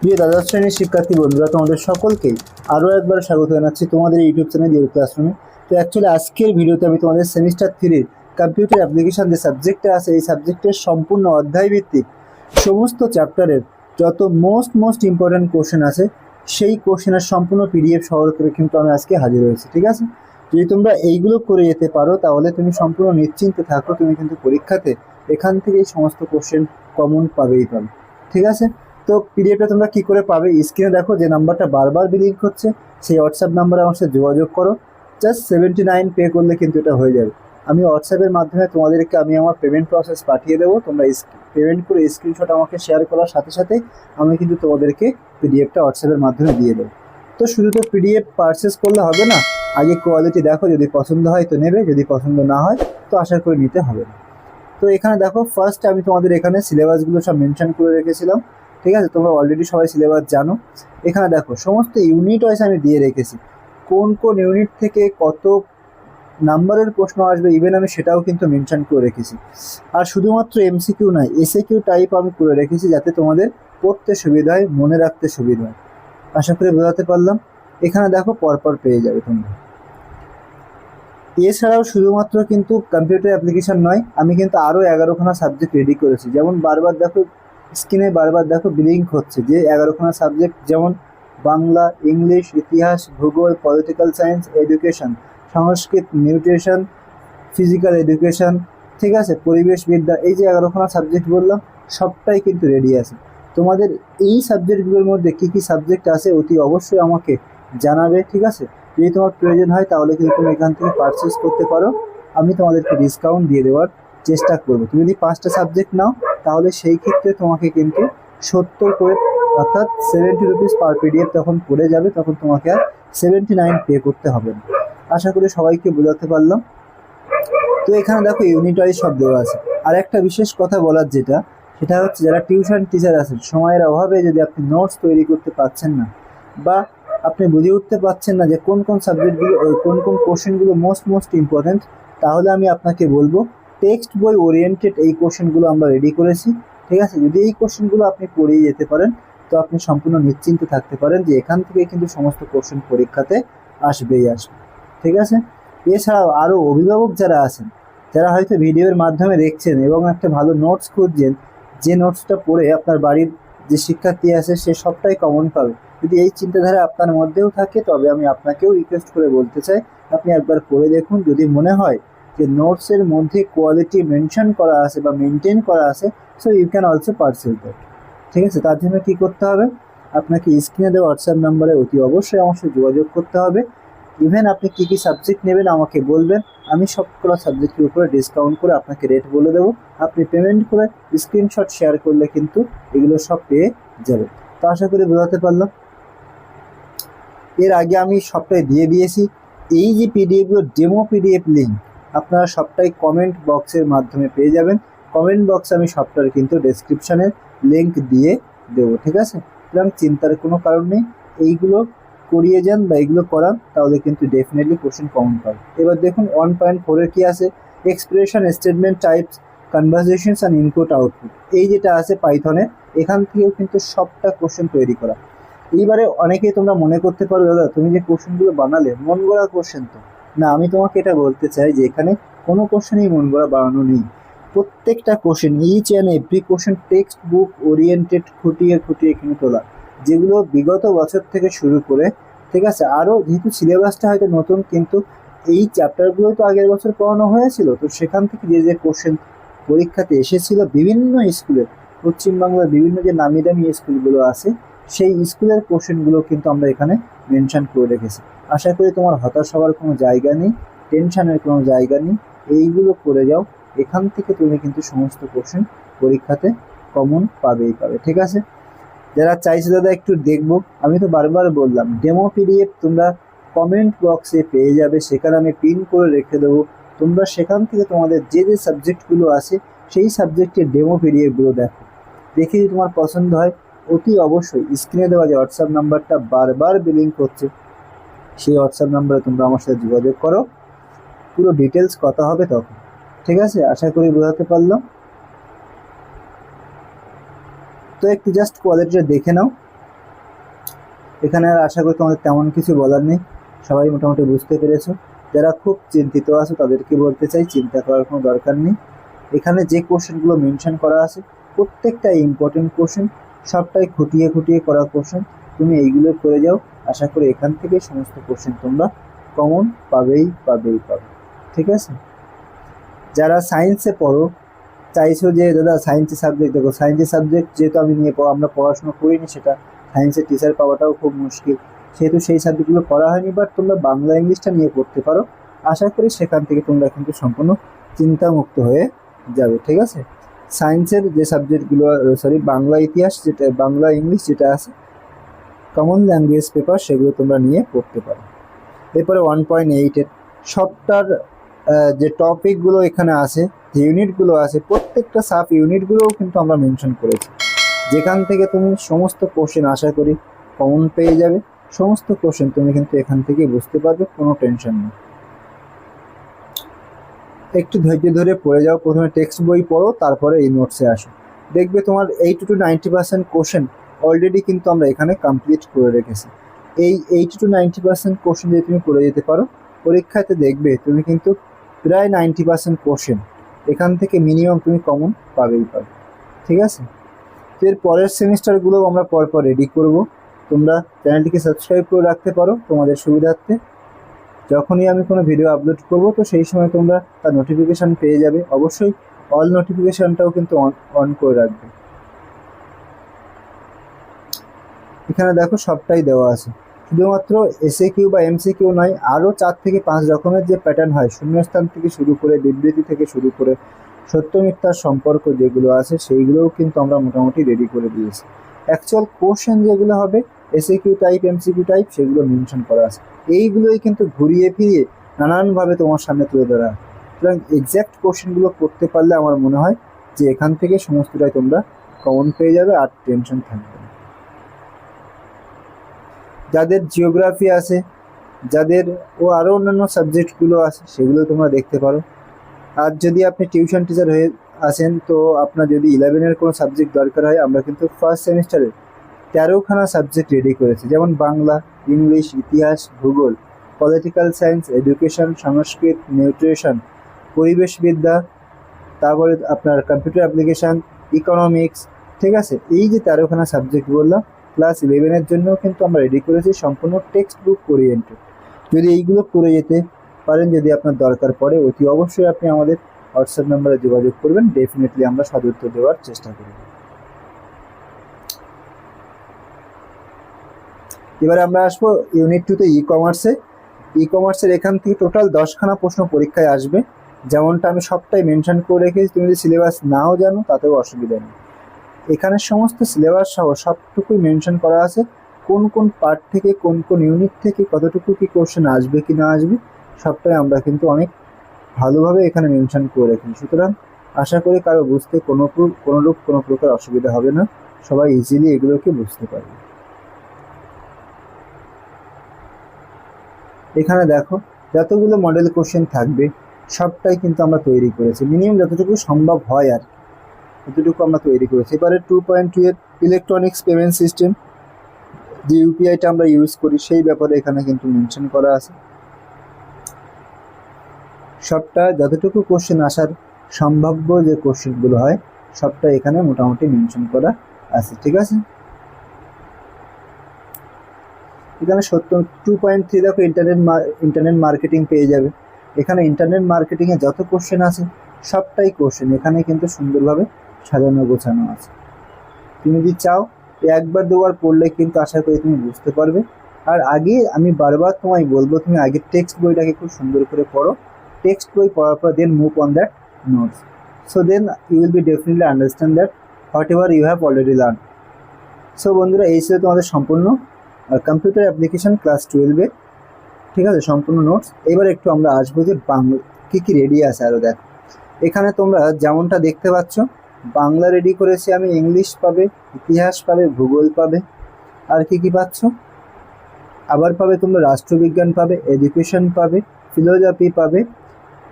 প্রিয় দ্বাদশ শ্রেণির শিক্ষার্থী বন্ধুরা, তোমাদের সকলকেই আরও একবার স্বাগত জানাচ্ছি তোমাদের ইউটিউব চ্যানেল ইউর ক্লাসরুমে। তো অ্যাকচুয়ালি আজকের ভিডিওতে আমি তোমাদের সেমিস্টার থ্রির কম্পিউটার অ্যাপ্লিকেশান যে সাবজেক্টটা আছে, এই সাবজেক্টের সম্পূর্ণ অধ্যায় ভিত্তিক সমস্ত চ্যাপ্টারের যত মোস্ট মোস্ট ইম্পর্ট্যান্ট কোশ্চেন আছে, সেই কোশ্চেনের সম্পূর্ণ পিডিএফ সহ করে কিন্তু আমি আজকে হাজির হয়েছি, ঠিক আছে? যদি তোমরা এইগুলো করে যেতে পারো, তাহলে তুমি সম্পূর্ণ নিশ্চিন্তে থাকো, তুমি কিন্তু পরীক্ষাতে এখান থেকেই সমস্ত কোশ্চেন কমন পাবেই পাবে, ঠিক আছে? তো পিডিএফটা তোমরা কী করে পাবে? স্ক্রিনে দেখো যে নাম্বারটা বারবার বিলিং হচ্ছে সেই হোয়াটসঅ্যাপ নাম্বারে আমার সাথে যোগাযোগ করো। জাস্ট সেভেন্টি নাইন পে করলে কিন্তু এটা হয়ে যাবে। আমি হোয়াটসঅ্যাপের মাধ্যমে তোমাদেরকে আমি আমার পেমেন্ট প্রসেস পাঠিয়ে দেবো। তোমরা পেমেন্ট করে স্ক্রিনশট আমাকে শেয়ার করার সাথে সাথে আমি কিন্তু তোমাদেরকে পিডিএফটা হোয়াটসঅ্যাপের মাধ্যমে দিয়ে দেবো। তো শুধু তো পিডিএফ পারচেস করলে হবে না, আগে কোয়ালিটি দেখো, যদি পছন্দ হয় তো নেবে, যদি পছন্দ না হয় তো আশা করে নিতে হবে তো এখানে দেখো ফার্স্ট আমি তোমাদের এখানে সিলেবাসগুলো সব মেনশন করে রেখেছিলাম। ঠিক আছে? তোমরা অলরেডি সবাই সিলেবাস জানো। এখানে দেখো, সমস্ত ইউনিট ওয়াইজ আমি দিয়ে রেখেছি। কোন কোন ইউনিট থেকে কত নাম্বারের প্রশ্ন আসবে ইভেন আমি সেটাও কিন্তু মেনশন করে রেখেছি। আর শুধুমাত্র এমসিকিউ নয় এসএ কিউ টাইপ আমি করে রেখেছি যাতে তোমাদের পড়তে সুবিধা হয়, মনে রাখতে সুবিধা হয়। আশা করি বোঝাতে পারলাম। এখানে দেখো পরপর পেয়ে যাবে তোমরা। এছাড়াও শুধুমাত্র কিন্তু কম্পিউটার অ্যাপ্লিকেশন নয়, আমি কিন্তু আরও এগারোখানা সাবজেক্ট রেডি করেছি। যেমন বারবার দেখো স্ক্রিনে বারবার দেখো ব্লিঙ্ক হচ্ছে যে এগারোখানা সাবজেক্ট যেমন বাংলা, ইংলিশ, ইতিহাস, ভূগোল, political science, education, Sanskrit, nutrition, physical education, ঠিক আছে? পরিবেশবিদ্যা, এই যে এগারোখানা সাবজেক্ট বললাম, সবটাই কিন্তু রেডি আছে। তোমাদের এই সাবজেক্টগুলোর মধ্যে কী কী সাবজেক্ট আছে অতি অবশ্যই আমাকে জানাবে, ঠিক আছে? যদি তোমার প্রয়োজন হয় তাহলে কিন্তু তুমি এখান থেকে পারচেস করতে পারো। আমি তোমাদেরকে ডিসকাউন্ট দিয়ে দেওয়ার চেষ্টা করব। তুমি যদি পাঁচটা সাবজেক্ট নাও, তাহলে সেই ক্ষেত্রে তোমাকে কিন্তু সত্তর করে, অর্থাৎ সেভেন্টি রুপিস পার পিডিএফ তখন পড়ে যাবে, তখন তোমাকে আর সেভেন্টি নাইন পে করতে হবে না। আশা করি সবাইকে বোঝাতে পারলাম। তো এখানে দেখো ইউনিট ওয়াইজ সব দেওয়া আছে। আর একটা বিশেষ কথা বলার যেটা, সেটা হচ্ছে যারা টিউশন টিচার আছেন, সময়ের অভাবে যদি আপনি নোটস তৈরি করতে পারছেন না, বা আপনি বুঝে উঠতে পারছেন না যে কোন কোন সাবজেক্টগুলো কোন কোন কোশ্চেনগুলো মোস্ট মোস্ট ইম্পর্ট্যান্ট তাহলে আমি আপনাকে বলব টেক্সট বই ওরিয়েন্টেড এই কোশ্চেনগুলো আমরা রেডি করেছি, ঠিক আছে? যদি এই কোশ্চেনগুলো আপনি পড়িয়ে যেতে পারেন, তো আপনি সম্পূর্ণ নিশ্চিন্তে থাকতে পারেন যে এখান থেকে কিন্তু সমস্ত কোশ্চেন পরীক্ষাতে আসবেই আসবে, ঠিক আছে? এছাড়াও আরও অভিভাবক যারা আছেন, যারা হয়তো ভিডিওর মাধ্যমে দেখছেন এবং একটা ভালো নোটস খুঁজছেন, যে নোটসটা পড়ে আপনার বাড়ির যে শিক্ষার্থী আছে, সে সবটাই কমন পাবে। যদি এই চিন্তাধারা আপনার মধ্যেও থাকে, তবে আমি আপনাকেও রিকোয়েস্ট করে বলতে চাই, আপনি একবার পড়ে দেখুন। যদি মনে হয় যে নোটসের মধ্যে কোয়ালিটি মেনশন করা আছে বা মেনটেন করা আছে so you can also parcel that ঠিক আছে? তার জন্য কী করতে হবে? আপনাকে স্ক্রিনে দেওয়া হোয়াটসঅ্যাপ নাম্বারে অতি অবশ্যই আমার সাথে যোগাযোগ করতে হবে। ইভেন আপনি কী কী সাবজেক্ট নেবেন আমাকে বলবেন, আমি সবগুলো সাবজেক্টের উপরে ডিসকাউন্ট করে আপনাকে রেট বলে দেবো। আপনি পেমেন্ট করে স্ক্রিনশট শেয়ার করলে কিন্তু এগুলো সব পেয়ে যাবেন। তো আশা করি বোঝাতে পারলাম। এর আগে আমি সবটাই দিয়ে দিয়েছি। এই যে পিডিএফগুলো ডেমো পিডিএফ লিঙ্ক আপনারা সবটাই কমেন্ট বক্সের মাধ্যমে পেয়ে যাবেন। কমেন্ট বক্সে আমি সবটার কিন্তু ডেসক্রিপশানের লিঙ্ক দিয়ে দেবো, ঠিক আছে? সুতরাং চিন্তার কোনো কারণ নেই। এইগুলো করিয়ে যান বা এইগুলো করান, তাহলে কিন্তু ডেফিনেটলি কোশ্চেন কমন পাবে এবার দেখুন ওয়ান পয়েন্ট ফোরের কী আছে? Expression statement types conversations and input output এই যেটা আছে পাইথনে এখান থেকেও কিন্তু সবটা কোশ্চেন তৈরি করা। এইবারে অনেকেই তোমরা মনে করতে পারো, দাদা, তুমি যে কোশ্চেনগুলো বানালে, মন গড়া কোশ্চেন তো। না, আমি তোমাকে এটা বলতে চাই যে এখানে কোনো কোশ্চেনই মন গড়া বানানো নেই। প্রত্যেকটা question each and every question text book oriented খুঁটিয়ে খুঁটিয়ে এখানে তোলা। যেগুলো বিগত বছর থেকে শুরু করে, ঠিক আছে আরও যেহেতু সিলেবাসটা হয়তো নতুন, কিন্তু এই চ্যাপ্টারগুলো তো আগের বছর পড়ানো হয়েছিল, তো সেখান থেকে যে যে কোশ্চেন পরীক্ষাতে এসেছিল বিভিন্ন স্কুলের পশ্চিমবাংলার বিভিন্ন যে নামি দামি স্কুলগুলো আছে, সেই স্কুলের কোশ্চেনগুলো কিন্তু আমরা এখানে মেনশন করে রেখেছি। আশা করি তোমার হতাশ হওয়ার কোনো জায়গা নেই, টেনশনের কোনো জায়গা নেই। এইগুলো করে যাও, এখান থেকে তুমি কিন্তু সমস্ত কোশ্চেন পরীক্ষাতে কমন পাবেই পাবে, ঠিক আছে? যারা চাইছে দাদা একটু দেখব, আমি তো বারবার বললাম ডেমো পিডিএফ তোমরা কমেন্ট বক্সে পেয়ে যাবে, সেখানে আমি পিন করে রেখে দেবো। তোমরা সেখান থেকে তোমাদের যে যে সাবজেক্টগুলো আছে, সেই সাবজেক্টের ডেমো পিডিএফগুলো দেখো। দেখে যদি তোমার পছন্দ হয় অতি অবশ্যই স্ক্রিনে দেওয়া যে হোয়াটসঅ্যাপ নাম্বারটা বারবার বিলিং করছে, সেই হোয়াটসঅ্যাপ নাম্বারে তোমরা আমার সাথে যোগাযোগ করো। পুরো ডিটেলস কথা হবে তখন। ঠিক আছে? আশা করি বোঝাতে পারলাম। তো একটু জাস্ট কোয়ালিটিটা দেখে নাও। এখানে আর আশা করি তোমাদের তেমন কিছু বলার নেই। সবাই মোটামুটি বুঝতে পেরেছ। যারা খুব চিন্তিত আছে, তাদেরকে বলতে চাই, চিন্তা করার কোনো দরকার নেই। এখানে যে কোশ্চেনগুলো মেনশন করা আছে, প্রত্যেকটা ইম্পর্টেন্ট কোশ্চেন সবটাই খুঁটিয়ে খুঁটিয়ে করা কোশ্চেন তুমি এইগুলো করে যাও। আশা করি এখান থেকে সমস্ত কোশ্চেন তোমরা কমন পাবেই পাবেই, পাবে। ঠিক আছে? যারা সায়েন্সে পড়ো, চাইছো যে, দাদা সায়েন্সের সাবজেক্ট দেখো। সায়েন্সের সাবজেক্ট যেহেতু আমি নিয়ে পড়- আমরা পড়াশোনা করিনি সেটা সায়েন্সের টিচার পাওয়াটাও খুব মুশকিল। সেহেতু সেই সাবজেক্টগুলো পড়া হয়নি বাট তোমরা বাংলা, ইংলিশটা নিয়ে পড়তে পারো। আশা করি সেখান থেকে তোমরা কিন্তু সম্পূর্ণ চিন্তামুক্ত হয়ে যাবে। ঠিক আছে? সায়েন্সের যে সাবজেক্টগুলো সরি বাংলা ইতিহাস যেটা, বাংলা ইংলিশ যেটা আছে কমন ল্যাঙ্গুয়েজ পেপার সেগুলো তোমরা নিয়ে পড়তে পারো। এরপরে ওয়ান পয়েন্ট এইটের সবটার যে টপিকগুলো এখানে আছে, যে ইউনিটগুলো আছে, প্রত্যেকটা সাব ইউনিটগুলোও কিন্তু আমরা মেনশন করেছি। যেখান থেকে তুমি সমস্ত কোশ্চেন আশা করি কমন পেয়ে যাবে। সমস্ত কোশ্চেন তুমি কিন্তু এখান থেকে বুঝতে পারবে, কোনো টেনশন নেই। একটু ধৈর্য ধরে পড়ে যাও। প্রথমে টেক্সট বই পড়ো, তারপরে এই নোটসে আসো। দেখবে তোমার eighty to ninety percent question already কিন্তু আমরা এখানে কমপ্লিট করে রেখেছি। এই eighty to ninety percent question যদি তুমি করে যেতে পারো, পরীক্ষাতে দেখবে তুমি কিন্তু প্রায় নাইনটি পার্সেন্ট কোশ্চেন এখান থেকে মিনিমাম তুমি কমন পাবেই পাবে। ঠিক আছে? এর পরের সেমিস্টারগুলোও আমরা পরপর রেডি করব। তোমরা চ্যানেলটিকে সাবস্ক্রাইব করে রাখতে পারো তোমাদের সুবিধার্থে। যখনই আমি কোনো ভিডিও আপলোড করব, তো সেই সময় তোমরা তার নোটিফিকেশান পেয়ে যাবে। অবশ্যই অল নোটিফিকেশানটাও কিন্তু অন অন করে রাখবে। এখানে দেখো সবটাই দেওয়া আছে। শুধুমাত্র S A Q M C Q, আরও চার থেকে পাঁচ রকমের যে প্যাটার্ন হয়, শূন্যস্থান থেকে শুরু করে, বিবৃতি থেকে শুরু করে, সত্য মিথ্যার সম্পর্ক যেগুলো আছে, সেইগুলোও কিন্তু আমরা মোটামুটি রেডি করে দিয়েছি। অ্যাকচুয়াল কোশ্চেন যেগুলো হবে S A Q type MCQ type সেগুলো মেনশন করা আছে। এইগুলোই কিন্তু ঘুরিয়ে ফিরিয়ে নানানভাবে তোমার সামনে তুলে ধরা। সুতরাং এক্স্যাক্ট কোশ্চেনগুলো করতে পারলে আমার মনে হয় যে এখান থেকে সমস্তটাই তোমরা কমন পেয়ে যাবে আর টেনশন থাকবে না। যাদের জিওগ্রাফি আছে, যাদের ও আরও অন্যান্য সাবজেক্টগুলো আছে, সেগুলো তোমরা দেখতে পারো। আর যদি আপনি টিউশন টিচার হয়ে আসেন, তো আপনার যদি ইলেভেনের কোনো সাবজেক্ট দরকার হয়, আমরা কিন্তু ফার্স্ট সেমিস্টারে তেরোখানা সাবজেক্ট রেডি করেছি, যেমন বাংলা, ইংলিশ, ইতিহাস, ভূগোল political science education Sanskrit nutrition পরিবেশবিদ্যা তারপরে আপনার কম্পিউটার অ্যাপ্লিকেশান ইকোনমিক্স ঠিক আছে? এই যে তেরোখানা সাবজেক্ট বললাম ক্লাস ইলেভেনের জন্য কিন্তু আমরা রেডি করেছি, সম্পূর্ণ টেক্সট বুক ওরিয়েন্টেড যদি এইগুলো করে যেতে পারেন, যদি আপনার দরকার পড়ে, অতি অবশ্যই আপনি আমাদের হোয়াটসঅ্যাপ নাম্বারে যোগাযোগ করবেন ডেফিনেটলি আমরা সদুত্তর দেওয়ার চেষ্টা করব। এবারে আমরা আসব ইউনিট টুতে ই কমার্সে ই কমার্সের এখান থেকে টোটাল দশখানা প্রশ্ন পরীক্ষায় আসবে। যেমনটা আমি সবটাই মেনশন করে রেখেছি। তুমি যদি সিলেবাস নাও জানো, তাতেও অসুবিধা নেই। এখানে সমস্ত সিলেবাস সহ সবটুকুই মেনশন করা আছে। কোন কোন পার্ট থেকে, কোন কোন ইউনিট থেকে, কতটুকু কি কোশ্চেন আসবে কি না আসবে, সবটাই আমরা কিন্তু অনেক ভালোভাবে এখানে মেনশন করে রেখেছি। সুতরাং আশা করি কারও বুঝতে কোনো কোনোরূপ কোনো প্রকার অসুবিধা হবে না। সবাই ইজিলি এগুলোকে বুঝতে পারবে। এখানে দেখো, যতগুলো মডেল কোশ্চেন থাকবে, সবটাই কিন্তু আমরা তৈরি করেছি। মিনিমাম যতটুকু সম্ভব হয় আর। এতটুকু আমরা তৈরি করেছি। এবারে টু পয়েন্ট টু এর ইলেকট্রনিক্স পেমেন্ট সিস্টেম যে ইউপিআইটা আমরা ইউজ করি, সেই ব্যাপারে এখানে কিন্তু মেনশন করা আছে। সবটা, যতটুকু কোশ্চেন আসার সম্ভাব্য যে কোশ্চেনগুলো হয়, সবটা এখানে মোটামুটি মেনশন করা আছে, ঠিক আছে? এখানে সত্য টু পয়েন্ট থ্রি দেখো ইন্টারনেট ইন্টারনেট মার্কেটিং পেয়ে যাবে। এখানে ইন্টারনেট মার্কেটিংয়ে যত কোশ্চেন আছে, সবটাই কোশ্চেন এখানে কিন্তু সুন্দরভাবে সাজানো, গোছানো আছে। তুমি যদি চাও, একবার দুবার পড়লে কিন্তু আশা করি তুমি বুঝতে পারবে। আর আগে আমি বারবার তোমায় বলব, তুমি আগে টেক্সট বইটাকে খুব সুন্দর করে পড়ো। টেক্সট বই পড়ার পর then move on that notes so then you will be definitely understand that whatever you have already learn so বন্ধুরা, এই ছিল তোমাদের সম্পূর্ণ কম্পিউটার অ্যাপ্লিকেশন ক্লাস টুয়েলভে ঠিক আছে, সম্পূর্ণ নোটস এবার একটু আমরা আসব যে বাংলা, কী কী রেডি আছে আরও দেখ। এখানে তোমরা যেমনটা দেখতে পাচ্ছ, বাংলা রেডি করেছি আমি ইংলিশ পাবে, ইতিহাস পাবে, ভূগোল পাবে। আর কি কি পাচ্ছ? আবার পাবে তোমরা রাষ্ট্রবিজ্ঞান পাবে এডুকেশন পাবে ফিলোজফি পাবে,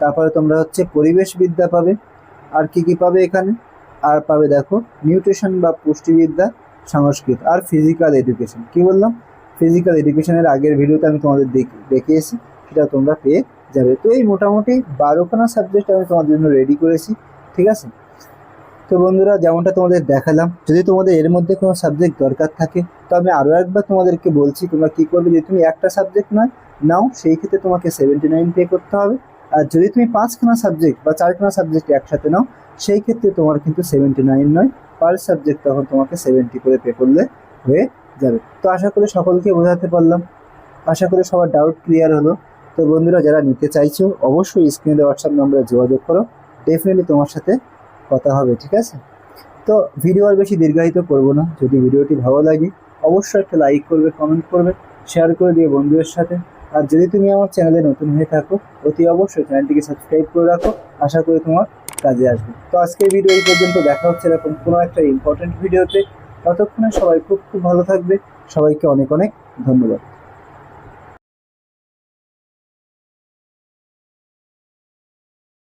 তারপরে তোমরা হচ্ছে পরিবেশবিদ্যা পাবে। আর কি কি পাবে এখানে? আর পাবে দেখো নিউট্রিশন বা পুষ্টিবিদ্যা। সংস্কৃত আর ফিজিক্যাল এডুকেশন কি বললাম? ফিজিক্যাল এডুকেশনের আগের ভিডিওতে আমি তোমাদের দেখ- দেখিয়েছি সেটা তোমরা পেয়ে যাবে। তো এই মোটামুটি বারোখানা সাবজেক্ট আমি তোমাদের জন্য রেডি করেছি, ঠিক আছে? তো বন্ধুরা, যেমনটা তোমাদের দেখালাম, যদি তোমাদের এর মধ্যে কোনো সাবজেক্ট দরকার থাকে, তো আমি আরও একবার তোমাদেরকে বলছি, তোমরা কী করবে যদি তুমি একটা সাবজেক্ট নয়, নাও, সেই ক্ষেত্রে তোমাকে সেভেন্টি নাইন পে করতে হবে। আর যদি তুমি পাঁচখানা সাবজেক্ট বা চারখানা সাবজেক্ট একসাথে নাও সেই ক্ষেত্রে তোমার কিন্তু সেভেন্টি নাইন নয় পার সাবজেক্ট তখন তোমাকে সেভেন্টি করে পে করলে হয়ে যাবে। তো আশা করি সকলকে বোঝাতে পারলাম। আশা করি সবার ডাউট ক্লিয়ার হলো। তো বন্ধুরা, যারা নিতে চাইছো, অবশ্যই স্ক্রিনে হোয়াটসঅ্যাপ নম্বরে যোগাযোগ করো। ডেফিনেটলি তোমার সাথে কথা হবে, ঠিক আছে? তো ভিডিও আর বেশি দীর্ঘায়িত করব না। যদি ভিডিওটি ভালো লাগে, অবশ্যই একটা লাইক করবে কমেন্ট করবে শেয়ার করে দিয়ে বন্ধুদের সাথে। আর যদি তুমি আমার চ্যানেলে নতুন হয়ে থাকো, অতি অবশ্যই চ্যানেলটিকে সাবস্ক্রাইব করে রাখো। আশা করি তোমার কাজে আসবে। তো আজকের ভিডিও এই পর্যন্ত, দেখা হচ্ছে এরকম কোনো একটা ইম্পর্টেন্ট ভিডিওতে ততক্ষণে সবাই খুব খুব ভালো থাকবে। সবাইকে অনেক অনেক ধন্যবাদ।